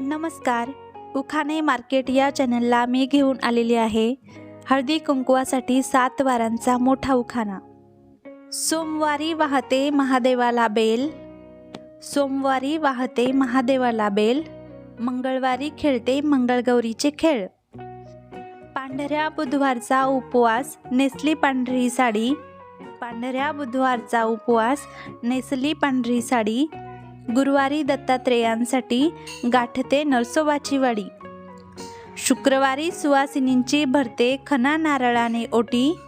नमस्कार. उखाणे मार्केट या चॅनलला मी घेऊन आलेली आहे. हळदी कुंकवासाठी सात वारांचा मोठा उखाणा. सोमवारी वाहते महादेवाला बेल. सोमवारी वाहते महादेवाला बेल. मंगळवारी खेळते मंगळगौरीचे खेळ. पांढऱ्या बुधवारचा उपवास नेसली पांढरी साडी. पांढऱ्या बुधवारचा उपवास नेसली पांढरी साडी. गुरुवारी दत्तात्रेयांसाठी गाठते नरसोबाची वाडी. शुक्रवारी सुवासिनींची भरते खना नारळाने ओटी.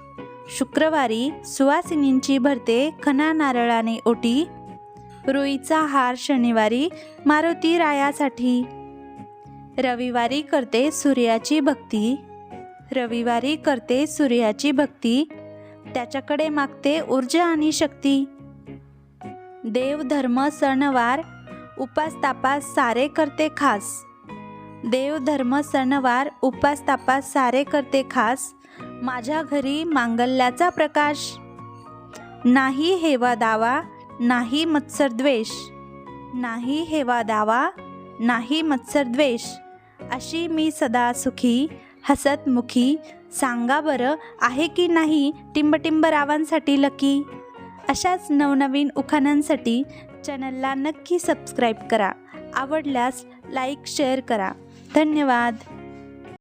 शुक्रवारी सुवासिनींची भरते खना नारळाने ओटी. रुईचा हार शनिवारी मारुती रायासाठी. रविवारी करते सूर्याची भक्ती. रविवारी करते सूर्याची भक्ती. त्याच्याकडे मागते ऊर्जा आणि शक्ती. देव धर्म सणवार उपास तापास सारे करते खास. देव धर्म सणवार उपास तापास सारे करते खास. माझ्या घरी मांगल्याचा प्रकाश. नाही हेवा दावा नाही मत्सरद्वेष नाही हेवा दावा नाही मत्सरद्वेष अशी मी सदा सुखी हसतमुखी सांगा बरं आहे की नाही टिंबटिंब रावांसाठी लकी? अशाच नवनवीन उखाणांसाठी चॅनलला नक्की सबस्क्राईब करा. आवडल्यास लाईक शेअर करा. धन्यवाद.